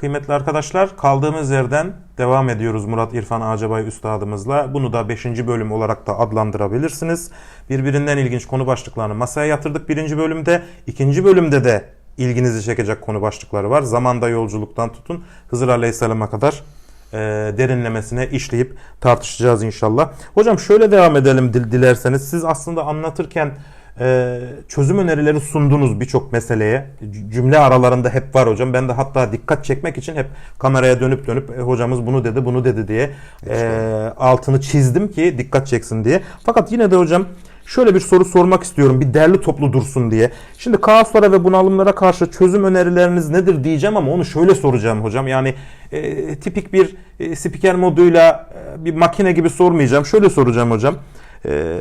Kıymetli arkadaşlar kaldığımız yerden devam ediyoruz Murat İrfan Acabay Üstadımızla. Bunu da 5. bölüm olarak da adlandırabilirsiniz. Birbirinden ilginç konu başlıklarını masaya yatırdık birinci bölümde. ikinci bölümde de ilginizi çekecek konu başlıkları var. Zamanda yolculuktan tutun Hızır Aleyhisselam'a kadar e, derinlemesine işleyip tartışacağız inşallah. Hocam şöyle devam edelim dil- dilerseniz. Siz aslında anlatırken e, çözüm önerileri sundunuz birçok meseleye. Cümle aralarında hep var hocam. Ben de hatta dikkat çekmek için hep kameraya dönüp dönüp "E, hocamız bunu dedi bunu dedi diye e, altını çizdim ki dikkat çeksin diye. Fakat yine de hocam şöyle bir soru sormak istiyorum. Bir derli toplu dursun diye. Şimdi kaoslara ve bunalımlara karşı çözüm önerileriniz nedir diyeceğim ama onu şöyle soracağım hocam. Yani e, tipik bir e, spiker moduyla e, bir makine gibi sormayacağım. Şöyle soracağım hocam. E,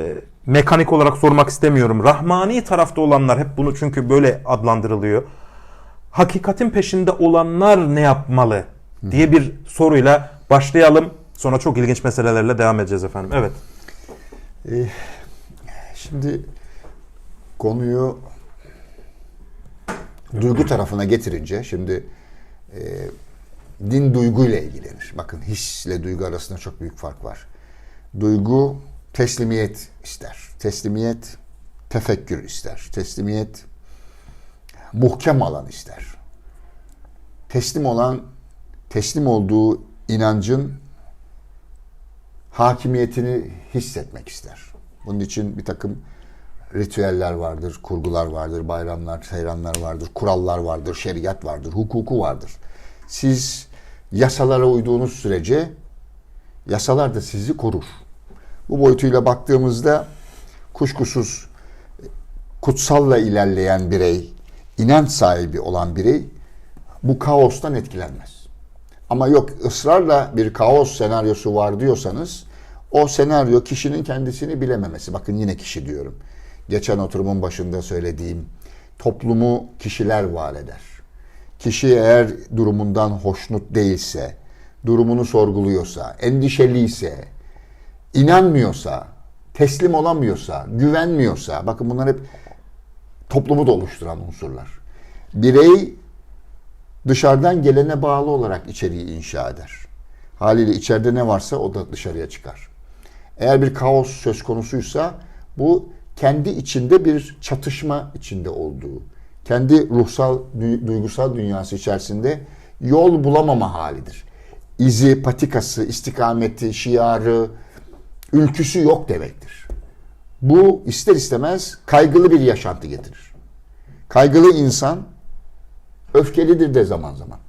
mekanik olarak sormak istemiyorum. Rahmani tarafta olanlar hep bunu çünkü böyle adlandırılıyor. Hakikatin peşinde olanlar ne yapmalı diye bir soruyla başlayalım. Sonra çok ilginç meselelerle devam edeceğiz efendim. Evet. Ee, şimdi konuyu duygu tarafına getirince şimdi e, din duyguyla ilgilenir. Bakın hisle duygu arasında çok büyük fark var. Duygu teslimiyet ister. Teslimiyet tefekkür ister. Teslimiyet muhkem alan ister. Teslim olan teslim olduğu inancın hakimiyetini hissetmek ister. Bunun için bir takım ritüeller vardır, kurgular vardır, bayramlar, seyranlar vardır, kurallar vardır, şeriat vardır, hukuku vardır. Siz yasalara uyduğunuz sürece yasalar da sizi korur. Bu boyutuyla baktığımızda kuşkusuz kutsalla ilerleyen birey, inanç sahibi olan birey bu kaostan etkilenmez. Ama yok ısrarla bir kaos senaryosu var diyorsanız o senaryo kişinin kendisini bilememesi. Bakın yine kişi diyorum. Geçen oturumun başında söylediğim toplumu kişiler var eder. Kişi eğer durumundan hoşnut değilse, durumunu sorguluyorsa, endişeliyse, inanmıyorsa, teslim olamıyorsa, güvenmiyorsa, bakın bunlar hep toplumu da oluşturan unsurlar. Birey dışarıdan gelene bağlı olarak içeriği inşa eder. Haliyle içeride ne varsa o da dışarıya çıkar. Eğer bir kaos söz konusuysa bu kendi içinde bir çatışma içinde olduğu, kendi ruhsal, du- duygusal dünyası içerisinde yol bulamama halidir. İzi, patikası, istikameti, şiarı, ülküsü yok demektir. Bu ister istemez kaygılı bir yaşantı getirir. Kaygılı insan öfkelidir de zaman zaman.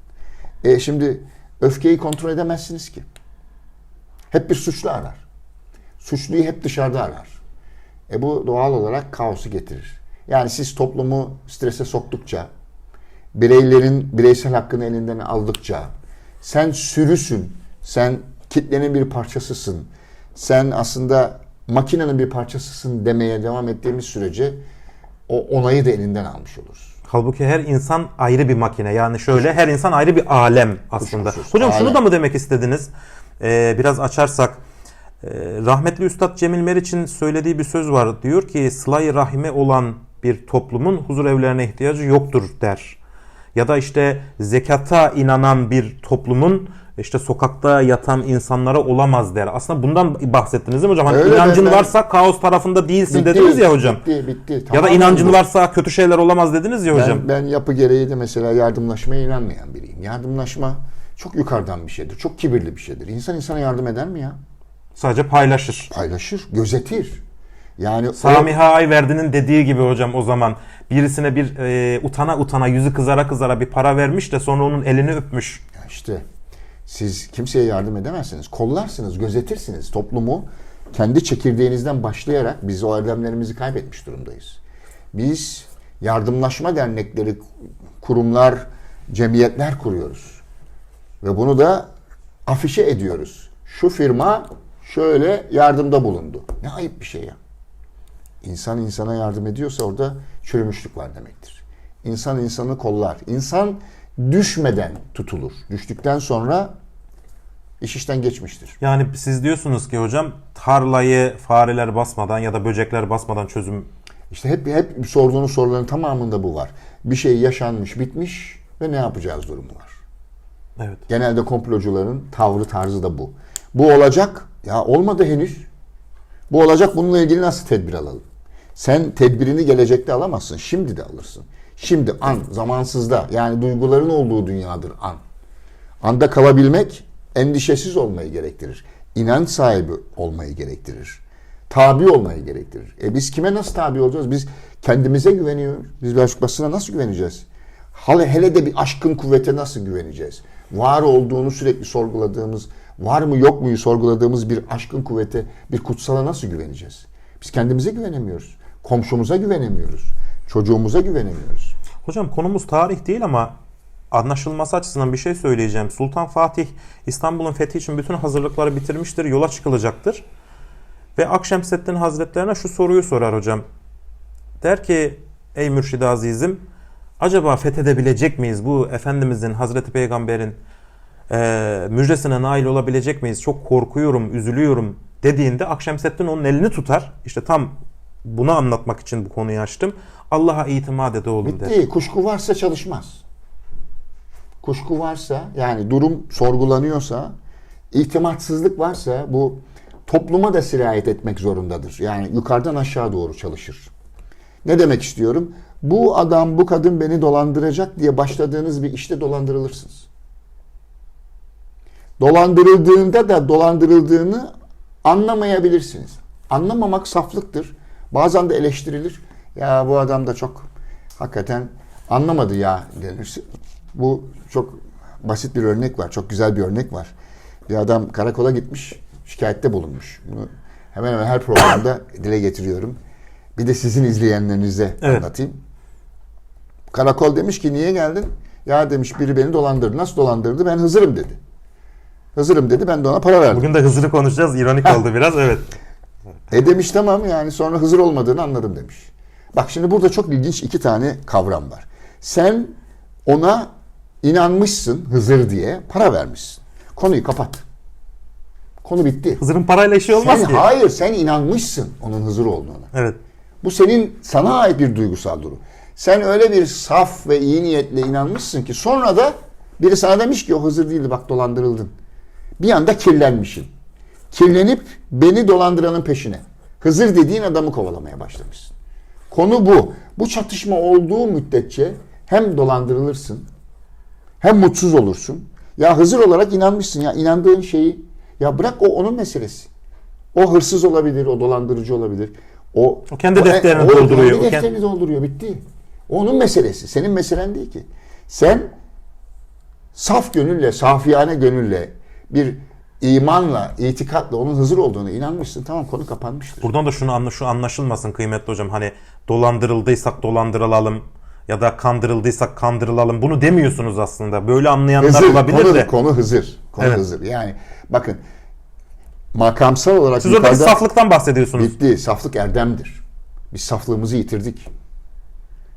E şimdi öfkeyi kontrol edemezsiniz ki. Hep bir suçlu arar. Suçluyu hep dışarıda arar. E bu doğal olarak kaosu getirir. Yani siz toplumu strese soktukça, bireylerin bireysel hakkını elinden aldıkça, sen sürüsün, sen kitlenin bir parçasısın, sen aslında makinenin bir parçasısın demeye devam ettiğimiz sürece o onayı da elinden almış oluruz. Halbuki her insan ayrı bir makine. Yani şöyle her insan ayrı bir alem aslında. Kuşkusuz, Hocam şunu alem. da mı demek istediniz? Ee, biraz açarsak. Ee, rahmetli Üstad Cemil Meriç'in söylediği bir söz var. Diyor ki sıla rahime olan bir toplumun huzur evlerine ihtiyacı yoktur der. Ya da işte zekata inanan bir toplumun işte sokakta yatan insanlara olamaz der. Aslında bundan bahsettiniz değil mi hocam? Hani Öyle inancın ben- varsa kaos tarafında değilsin Bitti, dediniz ya hocam. Bitti, bitti. Ya da inancın bu. varsa kötü şeyler olamaz dediniz ya hocam. Ben, ben yapı gereği de mesela yardımlaşmaya inanmayan biriyim. Yardımlaşma çok yukarıdan bir şeydir. Çok kibirli bir şeydir. İnsan insana yardım eder mi ya? Sadece paylaşır. Paylaşır, gözetir. Yani o- Samiha Ayverdi'nin dediği gibi hocam o zaman birisine bir e, utana utana yüzü kızara kızara bir para vermiş de sonra onun elini öpmüş. Ya işte siz kimseye yardım edemezsiniz. Kollarsınız, gözetirsiniz. Toplumu kendi çekirdeğinizden başlayarak biz o erdemlerimizi kaybetmiş durumdayız. Biz yardımlaşma dernekleri, kurumlar, cemiyetler kuruyoruz. Ve bunu da afişe ediyoruz. Şu firma şöyle yardımda bulundu. Ne ayıp bir şey ya. İnsan insana yardım ediyorsa orada çürümüşlük var demektir. İnsan insanı kollar. İnsan düşmeden tutulur. Düştükten sonra iş işten geçmiştir. Yani siz diyorsunuz ki hocam tarlayı fareler basmadan ya da böcekler basmadan çözüm İşte hep hep sorduğunuz soruların tamamında bu var. Bir şey yaşanmış, bitmiş ve ne yapacağız durumu var. Evet. Genelde komplocuların tavrı tarzı da bu. Bu olacak. Ya olmadı henüz. Bu olacak. Bununla ilgili nasıl tedbir alalım? Sen tedbirini gelecekte alamazsın. Şimdi de alırsın. Şimdi an, zamansızda. Yani duyguların olduğu dünyadır an. Anda kalabilmek endişesiz olmayı gerektirir. İnanç sahibi olmayı gerektirir. Tabi olmayı gerektirir. E biz kime nasıl tabi olacağız? Biz kendimize güveniyoruz. Biz başkasına nasıl güveneceğiz? Hele, hele de bir aşkın kuvvete nasıl güveneceğiz? Var olduğunu sürekli sorguladığımız, var mı yok muyu sorguladığımız bir aşkın kuvvete, bir kutsala nasıl güveneceğiz? Biz kendimize güvenemiyoruz. Komşumuza güvenemiyoruz. Çocuğumuza güvenemiyoruz. Hocam konumuz tarih değil ama anlaşılması açısından bir şey söyleyeceğim. Sultan Fatih İstanbul'un fethi için bütün hazırlıkları bitirmiştir. Yola çıkılacaktır. Ve Akşemseddin Hazretlerine şu soruyu sorar hocam. Der ki ey mürşid azizim acaba fethedebilecek miyiz bu Efendimizin Hazreti Peygamber'in eee müjdesine nail olabilecek miyiz? Çok korkuyorum, üzülüyorum dediğinde Akşemseddin onun elini tutar. İşte tam bunu anlatmak için bu konuyu açtım. Allah'a itimat ede oğlum der. Bitti. Kuşku varsa çalışmaz. Kuşku varsa yani durum sorgulanıyorsa, itimatsızlık varsa bu topluma da sirayet etmek zorundadır. Yani yukarıdan aşağı doğru çalışır. Ne demek istiyorum? Bu adam, bu kadın beni dolandıracak diye başladığınız bir işte dolandırılırsınız. Dolandırıldığında da dolandırıldığını anlamayabilirsiniz. Anlamamak saflıktır. Bazen de eleştirilir. Ya bu adam da çok hakikaten anlamadı ya denir. Bu çok basit bir örnek var. Çok güzel bir örnek var. Bir adam karakola gitmiş, şikayette bulunmuş. Bunu hemen hemen her programda dile getiriyorum. Bir de sizin izleyenlerinize Evet. anlatayım. Karakol demiş ki niye geldin? Ya demiş biri beni dolandırdı. Nasıl dolandırdı? Ben Hızır'ım dedi. Hızır'ım dedi ben de ona para verdim. Bugün de Hızır'ı konuşacağız. İronik oldu biraz. Evet. E demiş tamam yani sonra Hızır olmadığını anladım demiş. Bak şimdi burada çok ilginç iki tane kavram var. Sen ona inanmışsın Hızır diye para vermişsin. Konuyu kapat. Konu bitti. Hızır'ın parayla işi olmaz Sen, ki. hayır sen inanmışsın onun Hızır olduğuna. Evet. Bu senin sana ait bir duygusal durum. Sen öyle bir saf ve iyi niyetle inanmışsın ki sonra da biri sana demiş ki o Hızır değildi bak dolandırıldın. Bir anda kirlenmişsin. Kirlenip beni dolandıranın peşine. Hızır dediğin adamı kovalamaya başlamışsın. Konu bu. Bu çatışma olduğu müddetçe hem dolandırılırsın hem mutsuz olursun. Ya Hızır olarak inanmışsın ya inandığın şeyi ya bırak o onun meselesi. O hırsız olabilir, o dolandırıcı olabilir. O, O kendi defterini o dolduruyor. O Kendi kend- defterini dolduruyor, bitti. O Onun meselesi. Senin meselen değil ki. Sen saf gönülle, safiyane gönülle bir imanla, itikatla onun Hızır olduğuna inanmışsın. Tamam konu kapanmıştır. Buradan da şunu anla, şu anlaşılmasın kıymetli hocam. Hani dolandırıldıysak dolandırılalım ya da kandırıldıysak kandırılalım. Bunu demiyorsunuz aslında. Böyle anlayanlar Hızır, olabilir konu, de. konu Hızır. Konu Evet. Hızır. Yani bakın makamsal olarak Siz yukarıda saflıktan bahsediyorsunuz. bitti. Saflık erdemdir. Biz saflığımızı yitirdik.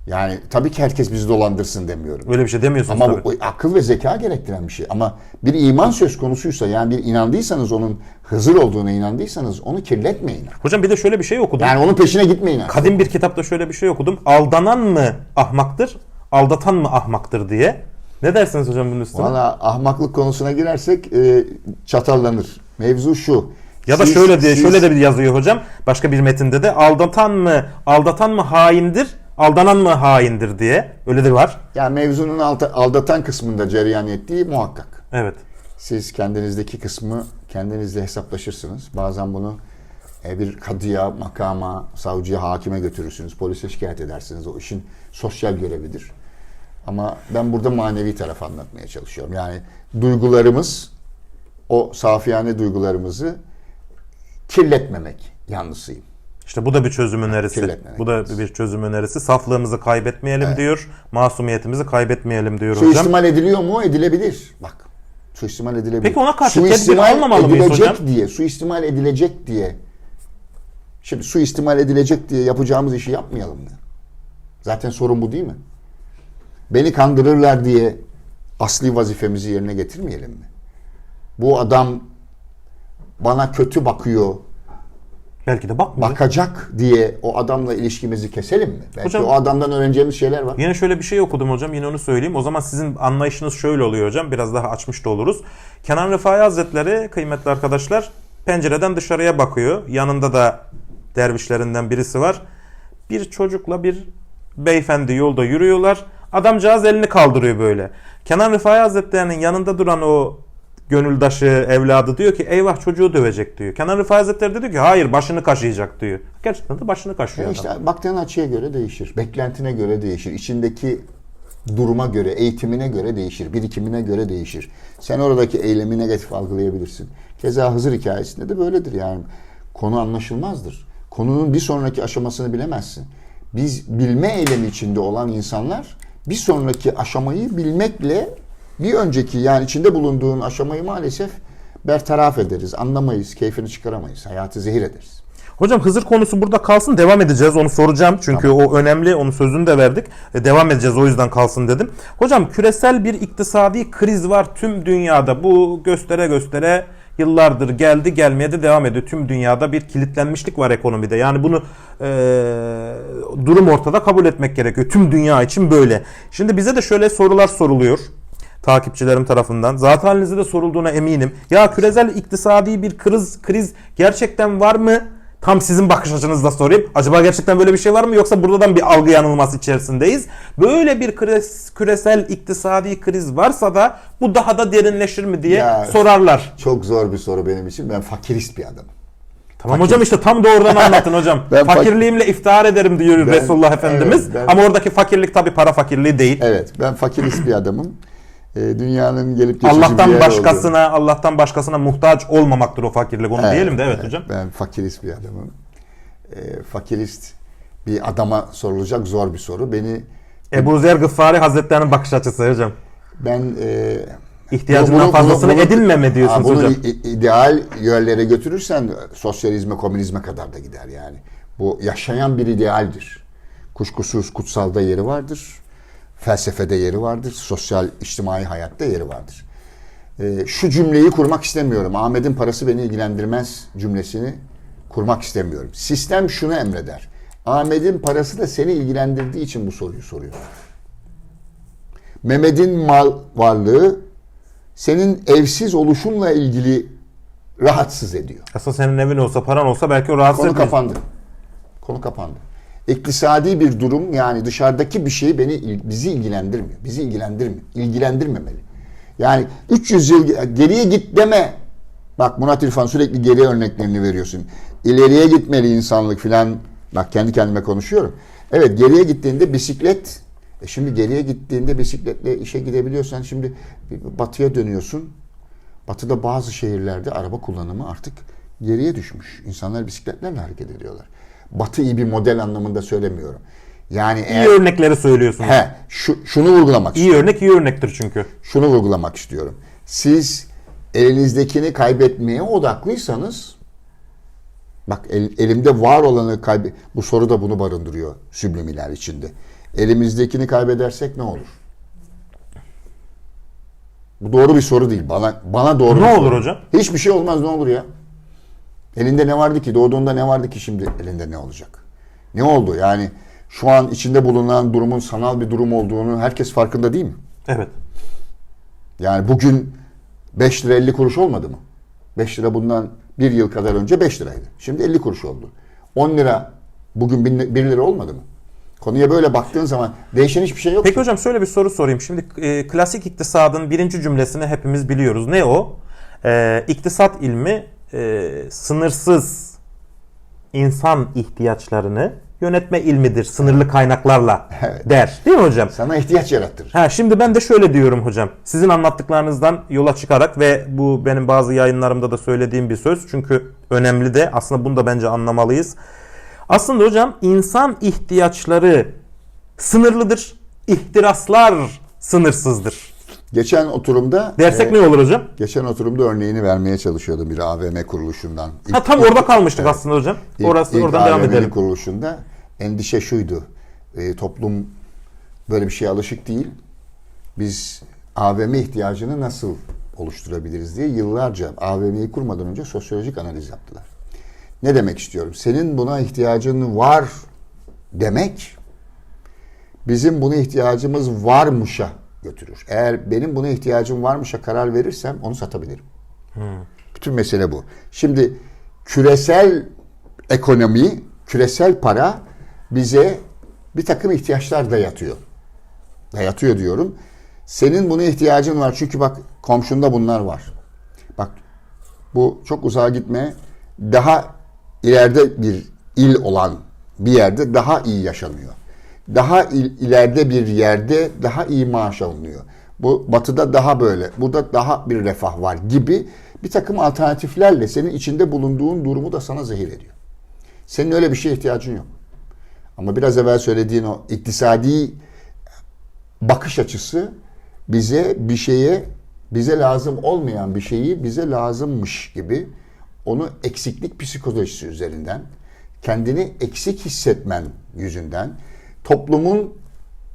Yani tabii ki herkes bizi dolandırsın demiyorum. Öyle bir şey demiyorsunuz Ama tabii. bu akıl ve zeka gerektiren bir şey. Ama bir iman söz konusuysa yani bir inandıysanız onun Hızır olduğuna inandıysanız onu kirletmeyin. Hocam bir de şöyle bir şey okudum. Yani onun peşine gitmeyin. artık. Kadim bir kitapta şöyle bir şey okudum. Aldanan mı ahmaktır, aldatan mı ahmaktır diye. Ne dersiniz hocam bunun üstüne? Valla ahmaklık konusuna girersek e, çatallanır. Mevzu şu. Ya da Siz- şöyle diye siz- şöyle de bir yazıyor hocam. Başka bir metinde de aldatan mı aldatan mı haindir, aldanan mı haindir diye. Öyle de var. Yani mevzunun alta- aldatan kısmında cereyan ettiği muhakkak. Evet. Siz kendinizdeki kısmı kendinizle hesaplaşırsınız. Bazen bunu e, bir kadıya, makama, savcıya, hakime götürürsünüz. Polise şikayet edersiniz. O işin sosyal görevidir. Ama ben burada manevi tarafı anlatmaya çalışıyorum. Yani duygularımız, o safiyane duygularımızı kirletmemek yanlısıyım. İşte bu da bir çözüm önerisi. kirletmemek Bu da bir çözüm önerisi. Saflığımızı kaybetmeyelim diyor. Masumiyetimizi kaybetmeyelim diyor hocam. Suistimal ediliyor mu? Edilebilir. Bak. Suistimal edilebilir. Peki ona karşı tedbir suistimal almamalı mıyız edilecek hocam? diye, suistimal edilecek diye. Şimdi suistimal edilecek diye yapacağımız işi yapmayalım mı? Zaten sorun bu değil mi? Beni kandırırlar diye asli vazifemizi yerine getirmeyelim mi? Bu adam bana kötü bakıyor Belki de bakmıyor. Bakacak diye o adamla ilişkimizi keselim mi? Belki Hocam- o adamdan öğreneceğimiz şeyler var. Yine şöyle bir şey okudum hocam yine onu söyleyeyim. O zaman sizin anlayışınız şöyle oluyor hocam. Biraz daha açmış da oluruz. Kenan Rıfai Hazretleri kıymetli arkadaşlar pencereden dışarıya bakıyor. Yanında da dervişlerinden birisi var. Bir çocukla bir beyefendi yolda yürüyorlar. Adamcağız elini kaldırıyor böyle. Kenan Rıfai Hazretleri'nin yanında duran o gönüldaşı, evladı diyor ki eyvah çocuğu dövecek diyor. Kenan Rıfai Hazretleri de diyor ki hayır başını kaşıyacak diyor. Gerçekten de başını kaşıyor Ya adam. işte baktığın açıya göre değişir. Beklentine göre değişir. içindeki duruma göre, eğitimine göre değişir. Birikimine göre değişir. Sen oradaki eylemi negatif algılayabilirsin. Keza Hızır hikayesinde de böyledir yani. Konu anlaşılmazdır. Konunun bir sonraki aşamasını bilemezsin. Biz bilme eylemi içinde olan insanlar bir sonraki aşamayı bilmekle bir önceki yani içinde bulunduğun aşamayı maalesef bertaraf ederiz. Anlamayız, keyfini çıkaramayız. Hayatı zehir ederiz. Hocam Hızır konusu burada kalsın. Devam edeceğiz. Onu soracağım. Çünkü o önemli. Onun sözünü de verdik. E, devam edeceğiz. O yüzden kalsın dedim. Hocam küresel bir iktisadi kriz var tüm dünyada. Bu göstere göstere yıllardır geldi gelmeye de devam ediyor. Tüm dünyada bir kilitlenmişlik var ekonomide. Yani bunu e, durum ortada kabul etmek gerekiyor. Tüm dünya için böyle. Şimdi bize de şöyle sorular soruluyor takipçilerim tarafından. Zaten halinizde de sorulduğuna eminim. Ya küresel iktisadi bir kriz kriz gerçekten var mı? Tam sizin bakış açınızda sorayım. Acaba gerçekten böyle bir şey var mı yoksa buradan bir algı yanılması içerisindeyiz? Böyle bir küres- küresel iktisadi kriz varsa da bu daha da derinleşir mi diye Ya- sorarlar. Çok zor bir soru benim için. Ben fakirist bir adamım. Tamam hocam işte tam doğrudan anlatın hocam. Ben fak- Fakirliğimle iftihar ederim diyor Ben- Resulullah Efendimiz. evet, ben- Ama oradaki fakirlik tabi para fakirliği değil. Evet, ben fakirist bir adamım. Ee, dünyanın gelip geçici bir Allah'tan yer başkasına Allah'tan başkasına muhtaç olmamaktır o fakirlik. Onu olduğu. diyelim de evet, hocam. Ben fakirist bir adamım. Ee, fakirist bir adama sorulacak zor bir soru. Beni Ebu Zer Gıffari Hazretlerinin bakış açısı hocam. ben e, İhtiyacından fazlasını edinmeme diyorsunuz bunu hocam. i- ideal yerlere götürürsen sosyalizme, komünizme kadar da gider yani. Bu yaşayan bir idealdir. Kuşkusuz kutsalda yeri vardır. Felsefede yeri vardır. Sosyal, içtimai hayatta yeri vardır. Ee, şu cümleyi kurmak istemiyorum. Ahmet'in parası beni ilgilendirmez cümlesini kurmak istemiyorum. Sistem şunu emreder. Ahmet'in parası da seni ilgilendirdiği için bu soruyu soruyor. Mehmet'in mal varlığı senin evsiz oluşunla ilgili rahatsız ediyor. Aslında senin evin olsa paran olsa belki o rahatsız Konu etmez. kapandı. Konu kapandı. İktisadi bir durum yani dışarıdaki bir şey beni bizi ilgilendirmiyor. Bizi ilgilendirmiyor. İlgilendirmemeli. Yani 300 yıl ge- geriye git deme. Bak Murat İrfan sürekli geri örneklerini veriyorsun. İleriye gitmeli insanlık filan. Bak kendi kendime konuşuyorum. Evet geriye gittiğinde bisiklet e şimdi geriye gittiğinde bisikletle işe gidebiliyorsan şimdi batıya dönüyorsun. Batı'da bazı şehirlerde araba kullanımı artık geriye düşmüş. İnsanlar bisikletlerle hareket ediyorlar. Batı iyi bir model anlamında söylemiyorum. Yani İyi eğer örnekleri söylüyorsunuz. he, şu, şunu vurgulamak İyi istiyorum. örnek iyi örnektir çünkü. Şunu vurgulamak istiyorum. Siz elinizdekini kaybetmeye odaklıysanız bak el- elimde var olanı kaybe bu soru da bunu barındırıyor sübliminal içinde. Elimizdekini kaybedersek ne olur? Bu doğru bir soru değil. Bana bana doğru Ne olur soru. hocam? Hiçbir şey olmaz ne olur ya? Elinde ne vardı ki? Doğduğunda ne vardı ki şimdi elinde ne olacak? Ne oldu? Yani şu an içinde bulunan durumun sanal bir durum olduğunu herkes farkında değil mi? Evet. Yani bugün 5 lira 50 kuruş olmadı mı? 5 lira bundan bir yıl kadar önce 5 liraydı. Şimdi 50 kuruş oldu. 10 lira bugün 1 lira olmadı mı? Konuya böyle baktığın zaman değişen hiçbir şey yok. Peki hocam şöyle bir soru sorayım. Şimdi e, klasik iktisadın birinci cümlesini hepimiz biliyoruz. Ne o? E, iktisat ilmi e, sınırsız insan ihtiyaçlarını yönetme ilmidir sınırlı kaynaklarla Evet. der. Değil mi hocam? Sana ihtiyaç yarattırır. Ha şimdi ben de şöyle diyorum hocam. Sizin anlattıklarınızdan yola çıkarak ve bu benim bazı yayınlarımda da söylediğim bir söz. Çünkü önemli de aslında bunu da bence anlamalıyız. Aslında hocam insan ihtiyaçları sınırlıdır. İhtiraslar sınırsızdır. Geçen oturumda Dersek e, ne olur hocam? geçen oturumda örneğini vermeye çalışıyordum bir AVM kuruluşundan. İlk- Ha tam orada kalmıştık aslında hocam. İlk- Orası ilk oradan devam AVM'nin edelim. kuruluşunda endişe şuydu. E, toplum böyle bir şeye alışık değil. Biz AVM ihtiyacını nasıl oluşturabiliriz diye yıllarca AVM'yi kurmadan önce sosyolojik analiz yaptılar. Ne demek istiyorum? Senin buna ihtiyacın var demek bizim buna ihtiyacımız varmışa götürür. Eğer benim buna ihtiyacım varmışa karar verirsem onu satabilirim. Bütün mesele bu. Şimdi küresel ekonomi, küresel para bize bir takım ihtiyaçlar dayatıyor. Dayatıyor diyorum. Senin buna ihtiyacın var. Çünkü bak komşunda bunlar var. Bak bu çok uzağa gitme. Daha ileride bir il olan bir yerde daha iyi yaşanıyor. Daha il- ileride bir yerde daha iyi maaş alınıyor. Bu batıda daha böyle, burada daha bir refah var gibi bir takım alternatiflerle senin içinde bulunduğun durumu da sana zehir ediyor. Senin öyle bir şeye ihtiyacın yok. Ama biraz evvel söylediğin o iktisadi bakış açısı bize bir şeye bize lazım olmayan bir şeyi bize lazımmış gibi onu eksiklik psikolojisi üzerinden kendini eksik hissetmen yüzünden toplumun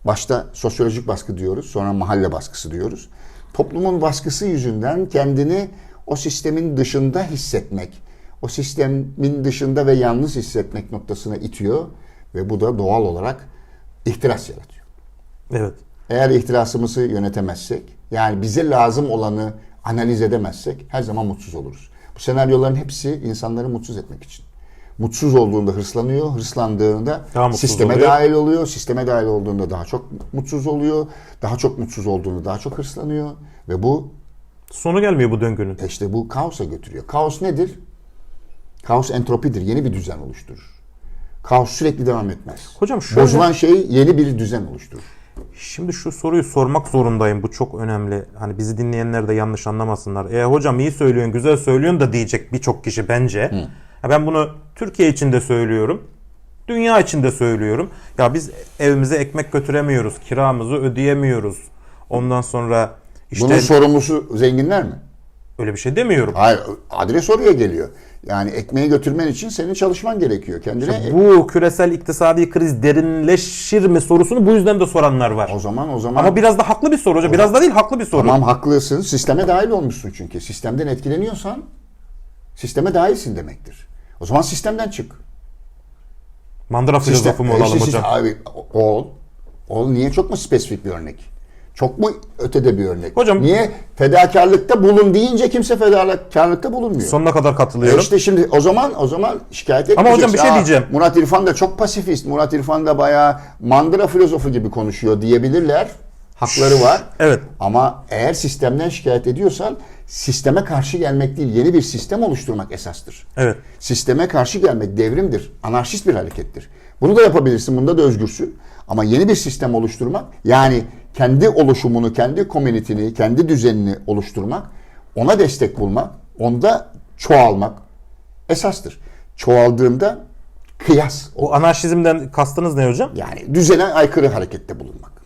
başta sosyolojik baskı diyoruz sonra mahalle baskısı diyoruz. Toplumun baskısı yüzünden kendini o sistemin dışında hissetmek, o sistemin dışında ve yalnız hissetmek noktasına itiyor ve bu da doğal olarak ihtiras yaratıyor. Evet. Eğer ihtirasımızı yönetemezsek, yani bize lazım olanı analiz edemezsek her zaman mutsuz oluruz. Bu senaryoların hepsi insanları mutsuz etmek için. Mutsuz olduğunda hırslanıyor, hırslandığında Daha sisteme oluyor. dahil oluyor, sisteme dahil olduğunda daha çok mutsuz oluyor, daha çok mutsuz olduğunda daha çok hırslanıyor ve bu Sonu gelmiyor bu döngünün. e işte bu kaosa götürüyor. Kaos nedir? Kaos entropidir, yeni bir düzen oluşturur. Kaos sürekli devam etmez. Hocam şöyle- Bozulan şey yeni bir düzen oluşturur. Şimdi şu soruyu sormak zorundayım. Bu çok önemli. Hani bizi dinleyenler de yanlış anlamasınlar. E hocam iyi söylüyorsun, güzel söylüyorsun da diyecek birçok kişi bence. Ya Ben bunu Türkiye için de söylüyorum. Dünya için de söylüyorum. Ya biz evimize ekmek götüremiyoruz. Kiramızı ödeyemiyoruz. Ondan sonra işte Bunun sorumlusu zenginler mi? öyle bir şey demiyorum. Hayır, adres oraya geliyor. Yani ekmeği götürmen için senin çalışman gerekiyor. Kendine Bu küresel iktisadi kriz derinleşir mi sorusunu bu yüzden de soranlar var. o zaman o zaman Ama biraz da haklı bir soru hocam. Biraz da değil haklı bir soru. tamam haklısın. Sisteme dahil olmuşsun çünkü. Sistemden etkileniyorsan sisteme dahilsin demektir. O zaman sistemden çık. Mandıra filozofu mu olalım işte hocam? Abi, ol. Ol niye çok mu spesifik bir örnek? Çok mu ötede bir örnek? Hocam- niye fedakarlıkta bulun deyince kimse fedakarlıkta bulunmuyor? Sonuna kadar E katılıyorum. işte şimdi o zaman o zaman şikayet Ama etmeyeceksin. hocam bir şey Aa, diyeceğim. Murat İrfan da çok pasifist. Murat İrfan da bayağı mandıra filozofu gibi konuşuyor diyebilirler. Hakları var. Evet. Ama eğer sistemden şikayet ediyorsan sisteme karşı gelmek değil, yeni bir sistem oluşturmak esastır. Evet. Sisteme karşı gelmek devrimdir. Anarşist bir harekettir. Bunu da yapabilirsin. Bunda da özgürsün. Ama yeni bir sistem oluşturmak yani kendi oluşumunu, kendi komünitini, kendi düzenini oluşturmak, ona destek bulmak, onda çoğalmak esastır. Çoğaldığında kıyas O anarşizmden kastınız ne hocam? yani düzene aykırı harekette bulunmak.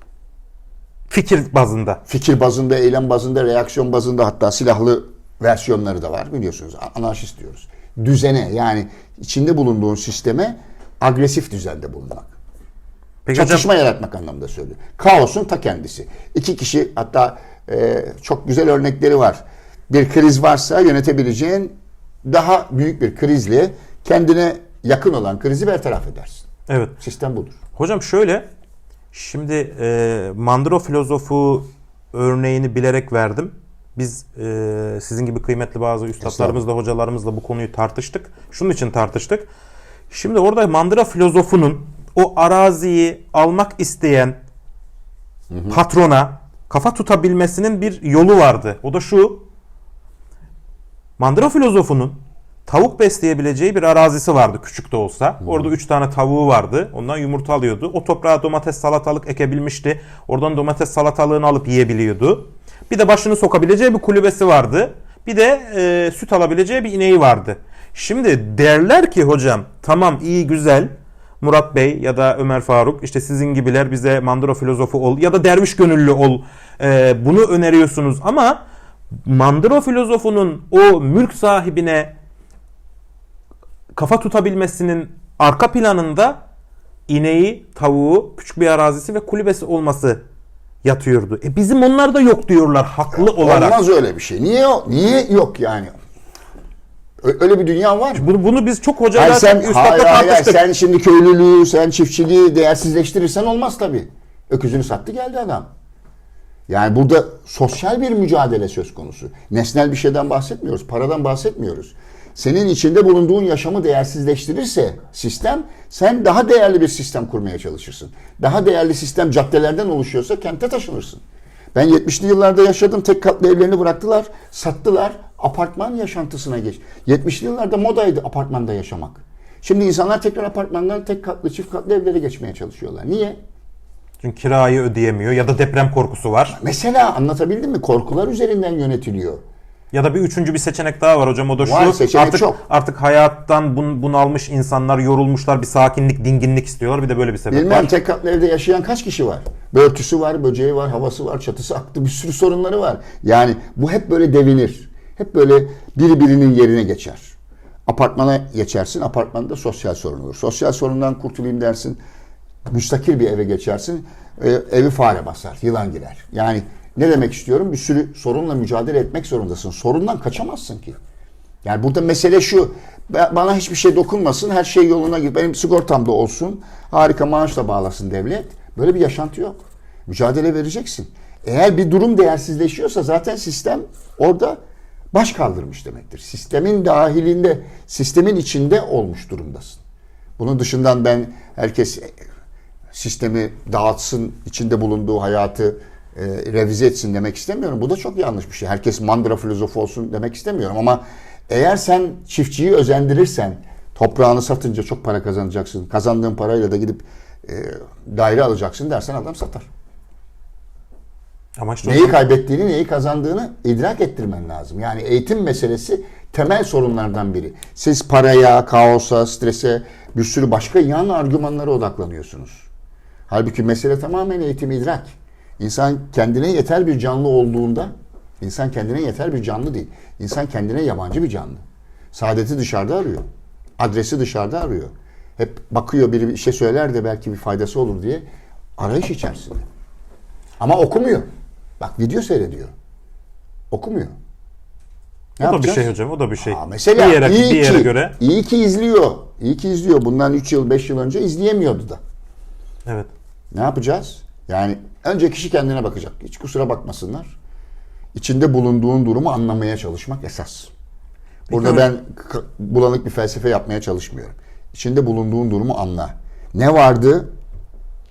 Fikir bazında. Fikir bazında, eylem bazında, reaksiyon bazında hatta silahlı versiyonları da var biliyorsunuz. Anarşist diyoruz. Düzene yani içinde bulunduğun sisteme agresif düzende bulunmak. Peki hocam Çatışma yaratmak anlamında söylüyor. Kaosun ta kendisi. İki kişi hatta e, çok güzel örnekleri var. Bir kriz varsa yönetebileceğin daha büyük bir krizle kendine yakın olan krizi bertaraf edersin. evet. Sistem budur. Hocam şöyle şimdi e, Mandro filozofu örneğini bilerek verdim. Biz e, sizin gibi kıymetli bazı üstadlarımızla, hocalarımızla bu konuyu tartıştık. Şunun için tartıştık. Şimdi orada Mandıra filozofunun o araziyi almak isteyen patrona kafa tutabilmesinin bir yolu vardı. O da şu. Mandıra filozofunun tavuk besleyebileceği bir arazisi vardı küçük de olsa. Orada 3 tane tavuğu vardı. Ondan yumurta alıyordu. O toprağa domates salatalık ekebilmişti. Oradan domates salatalığını alıp yiyebiliyordu. Bir de başını sokabileceği bir kulübesi vardı. Bir de e, süt alabileceği bir ineği vardı. Şimdi derler ki hocam tamam iyi güzel Murat Bey ya da Ömer Faruk işte sizin gibiler bize mandro filozofu ol ya da derviş gönüllü ol e, bunu öneriyorsunuz ama mandro filozofunun o mülk sahibine kafa tutabilmesinin arka planında ineği, tavuğu, küçük bir arazisi ve kulübesi olması yatıyordu. E bizim onlar da yok diyorlar haklı olarak. Olmaz öyle bir şey. Niye? Niye yok yani? Öyle bir dünya var mı? Bunu, bunu biz çok Hayır hocayla sen, üst hayır, katta hayır, hayır, tartıştık. sen şimdi köylülüğü, sen çiftçiliği değersizleştirirsen olmaz tabii. Öküzünü sattı geldi adam. Yani burada sosyal bir mücadele söz konusu. Nesnel bir şeyden bahsetmiyoruz, paradan bahsetmiyoruz. Senin içinde bulunduğun yaşamı değersizleştirirse sistem, sen daha değerli bir sistem kurmaya çalışırsın. Daha değerli sistem caddelerden oluşuyorsa kente taşınırsın. Ben 70'li yıllarda yaşadım. Tek katlı evlerini bıraktılar, sattılar. Apartman yaşantısına geç. 70'li yıllarda modaydı apartmanda yaşamak. Şimdi insanlar tekrar apartmandan tek katlı, çift katlı evlere geçmeye çalışıyorlar. Niye? Çünkü kirayı ödeyemiyor ya da deprem korkusu var. Mesela anlatabildim mi? Korkular üzerinden yönetiliyor. Ya da bir üçüncü bir seçenek daha var hocam o da şu. Var, seçenek artık, çok. artık hayattan bun, bunalmış insanlar yorulmuşlar bir sakinlik dinginlik istiyorlar bir de böyle bir sebep Bilmem var. tek katlı evde yaşayan kaç kişi var? Börtüsü var, böceği var, havası var, çatısı aktı bir sürü sorunları var. Yani bu hep böyle devinir. Hep böyle biri birinin yerine geçer. Apartmana geçersin, apartmanda sosyal sorun olur. Sosyal sorundan kurtulayım dersin, müstakil bir eve geçersin, e, evi fare basar, yılan girer. Yani ne demek istiyorum? Bir sürü sorunla mücadele etmek zorundasın. Sorundan kaçamazsın ki. Yani burada mesele şu. Bana hiçbir şey dokunmasın. Her şey yoluna gir. Benim sigortam da olsun. Harika maaşla bağlasın devlet. Böyle bir yaşantı yok. Mücadele vereceksin. Eğer bir durum değersizleşiyorsa zaten sistem orada baş kaldırmış demektir. Sistemin dahilinde, sistemin içinde olmuş durumdasın. Bunun dışından ben herkes sistemi dağıtsın, içinde bulunduğu hayatı e, revize etsin demek istemiyorum. Bu da çok yanlış bir şey. Herkes mandıra filozofu olsun demek istemiyorum ama eğer sen çiftçiyi özendirirsen toprağını satınca çok para kazanacaksın. Kazandığın parayla da gidip e, daire alacaksın dersen adam satar. Ama işte Neyi kaybettiğini, neyi kazandığını idrak ettirmen lazım. Yani eğitim meselesi temel sorunlardan biri. Siz paraya, kaosa, strese, bir sürü başka yan argümanlara odaklanıyorsunuz. Halbuki mesele tamamen eğitim, idrak. İnsan kendine yeter bir canlı olduğunda, insan kendine yeter bir canlı değil. İnsan kendine yabancı bir canlı. Saadeti dışarıda arıyor. Adresi dışarıda arıyor. Hep bakıyor biri bir şey söyler de belki bir faydası olur diye arayış içerisinde. Ama okumuyor. Bak video seyrediyor. Okumuyor. Ne o da bir yapacağız? şey hocam o da bir şey. Aa, mesela bir yere, iyi bir yere ki, göre. iyi ki izliyor. İyi ki izliyor. Bundan 3 yıl 5 yıl önce izleyemiyordu da. Evet. Ne yapacağız? Yani önce kişi kendine bakacak. Hiç kusura bakmasınlar. İçinde bulunduğun durumu anlamaya çalışmak esas. Burada ben bulanık bir felsefe yapmaya çalışmıyorum. İçinde bulunduğun durumu anla. Ne vardı?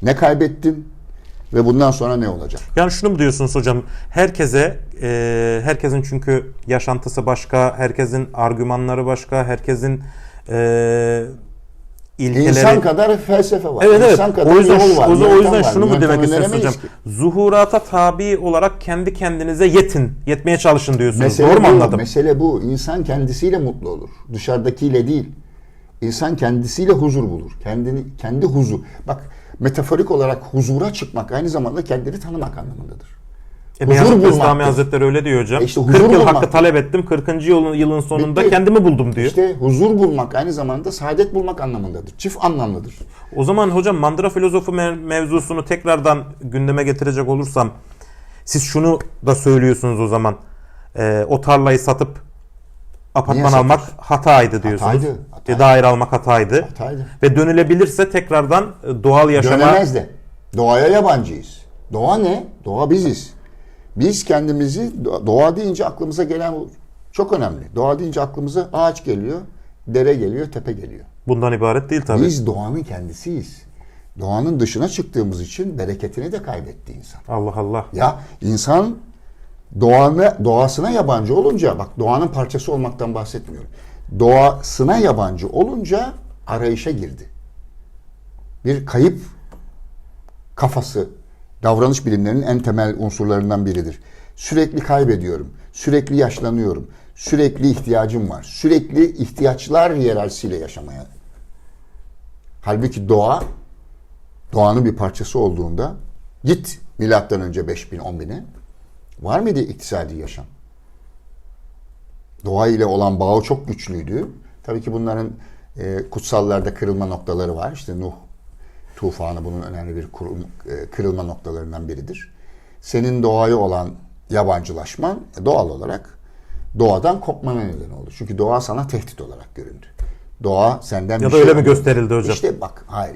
Ne kaybettin? Ve bundan sonra ne olacak? Yani şunu mu diyorsunuz hocam? Herkese, e, herkesin çünkü yaşantısı başka, herkesin argümanları başka, herkesin e, ilkeleri... İnsan kadar felsefe var. Evet evet. İnsan kadar O yüzden, yol var. o yüzden, o yüzden var. şunu mu demek istiyorsunuz hocam? ki. Zuhurata tabi olarak kendi kendinize yetin. Yetmeye çalışın diyorsunuz. Mesele Doğru mu anladım? Mesele bu. İnsan kendisiyle mutlu olur. Dışarıdakiyle değil. İnsan kendisiyle huzur bulur. Kendini kendi huzur. Bak metaforik olarak huzura çıkmak aynı zamanda kendini tanımak anlamındadır. E, huzur bulmaktır. Bestami Hazretleri öyle diyor hocam. E işte 40 huzur yıl hakkı bulmaktır. talep ettim. 40. yılın, yılın sonunda Bitti. kendimi buldum diyor. İşte huzur bulmak aynı zamanda saadet bulmak anlamındadır. Çift anlamlıdır. O zaman hocam mandıra filozofu mev- mevzusunu tekrardan gündeme getirecek olursam siz şunu da söylüyorsunuz o zaman. Ee, o tarlayı satıp apartman almak hataydı diyorsunuz. Hataydı, hataydı. E, daire almak hataydı. Hataydı. Ve dönülebilirse tekrardan e, doğal yaşama Dönemez de. Doğaya yabancıyız. Doğa ne? Doğa biziz. Biz kendimizi doğa deyince aklımıza gelen çok önemli. Doğa deyince aklımıza ağaç geliyor, dere geliyor, tepe geliyor. bundan ibaret değil tabii. Biz doğanın kendisiyiz. Doğanın dışına çıktığımız için bereketini de kaybetti insan. Allah Allah. Ya insan doğanı, doğasına yabancı olunca, bak doğanın parçası olmaktan bahsetmiyorum. Doğasına yabancı olunca arayışa girdi. Bir kayıp kafası davranış bilimlerinin en temel unsurlarından biridir. Sürekli kaybediyorum, sürekli yaşlanıyorum, sürekli ihtiyacım var, sürekli ihtiyaçlar hiyerarşisiyle yaşamaya. Halbuki doğa, doğanın bir parçası olduğunda git milattan önce 5000 10.000'e var mıydı iktisadi yaşam? Doğa ile olan bağı çok güçlüydü. Tabii ki bunların e, kutsallarda kırılma noktaları var. İşte Nuh tufanı bunun önemli bir kurum- e, kırılma noktalarından biridir. Senin doğaya olan yabancılaşman doğal olarak doğadan kopmana neden oldu. Çünkü doğa sana tehdit olarak göründü. Doğa senden bir Ya da şey öyle mi gösterildi hocam? İşte bak hayır.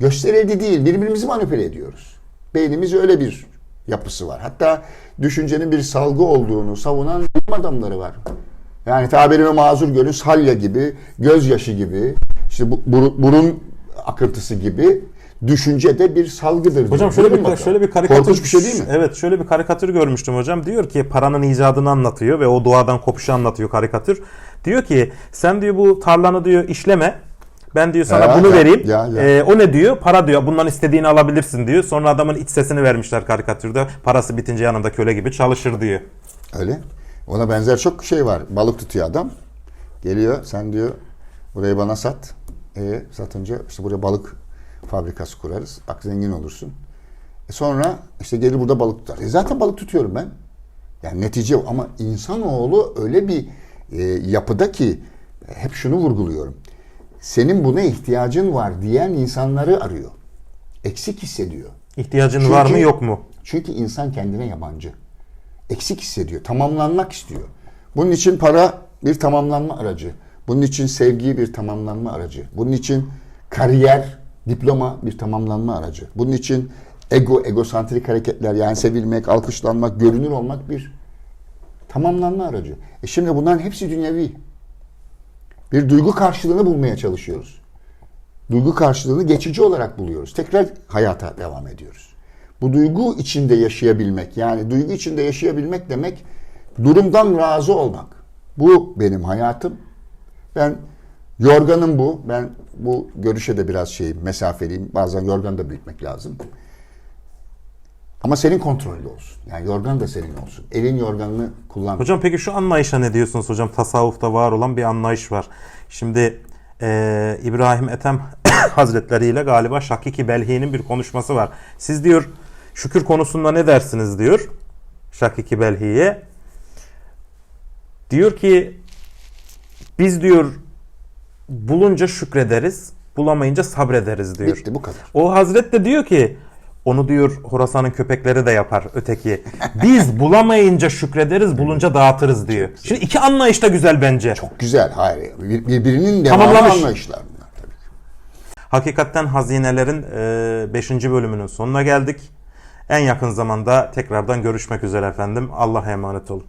Gösterildi değil. Birbirimizi manipüle ediyoruz. Beynimiz öyle bir yapısı var. Hatta düşüncenin bir salgı olduğunu savunan bilim adamları var. Yani tabirime mazur görün salya gibi, gözyaşı gibi, işte bu, buru- burun akıntısı gibi düşünce de bir salgıdır. Hocam diyor. şöyle bir bakalım. şöyle bir karikatür Korkunç bir şey değil mi? Evet, şöyle bir karikatür görmüştüm hocam. Diyor ki paranın icadını anlatıyor ve o doğadan kopuşu anlatıyor karikatür. Diyor ki sen diyor bu tarlanı diyor işleme. Ben diyor sana Ya, bunu ya, vereyim. ya, ya. Ee, o ne diyor? Para diyor. Bundan istediğini alabilirsin diyor. Sonra adamın iç sesini vermişler karikatürde. Parası bitince yanında köle gibi çalışır diyor. Öyle. Ona benzer çok şey var. Balık tutuyor adam. Geliyor sen diyor burayı bana sat. E, satınca işte buraya balık fabrikası kurarız. Bak zengin olursun. E sonra işte gelir burada balık tutar. E zaten balık tutuyorum ben. Yani netice o. ama insanoğlu öyle bir e, yapıda ki hep şunu vurguluyorum. Senin buna ihtiyacın var diyen insanları arıyor. Eksik hissediyor. İhtiyacın Çünkü- var mı yok mu? Çünkü insan kendine yabancı. Eksik hissediyor. Tamamlanmak istiyor. Bunun için para bir tamamlanma aracı. Bunun için sevgi bir tamamlanma aracı. Bunun için kariyer, diploma bir tamamlanma aracı. Bunun için ego, egosantrik hareketler yani sevilmek, alkışlanmak, görünür olmak bir tamamlanma aracı. E şimdi bunların hepsi dünyevi. Bir duygu karşılığını bulmaya çalışıyoruz. Duygu karşılığını geçici olarak buluyoruz. Tekrar hayata devam ediyoruz. Bu duygu içinde yaşayabilmek, yani duygu içinde yaşayabilmek demek durumdan razı olmak. Bu benim hayatım. Ben yorganım bu. Ben bu görüşe de biraz şey mesafeliyim. Bazen yorganı da büyütmek lazım. Ama senin kontrolünde olsun. Yani yorgan da senin olsun. Elin yorganını kullan. Hocam peki şu anlayışa ne diyorsunuz hocam? Tasavvufta var olan bir anlayış var. Şimdi eee, İbrahim Ethem Hazretleri ile galiba Şakiki Belhi'nin bir konuşması var. Siz diyor şükür konusunda ne dersiniz diyor Şakiki Belhi'ye. Diyor ki biz diyor bulunca şükrederiz, bulamayınca sabrederiz diyor. Bitti bu kadar. O Hazret de diyor ki onu diyor Horasan'ın köpekleri de yapar öteki. Biz bulamayınca şükrederiz, bulunca dağıtırız diyor. Şimdi iki anlayış da güzel bence. Çok güzel. Hayır. Bir- Birbirinin devamı Tamamlamış. anlayışlar bunlar tabii. Hakikaten hazinelerin 5. bölümünün sonuna geldik. En yakın zamanda tekrardan görüşmek üzere efendim. Allah'a emanet olun.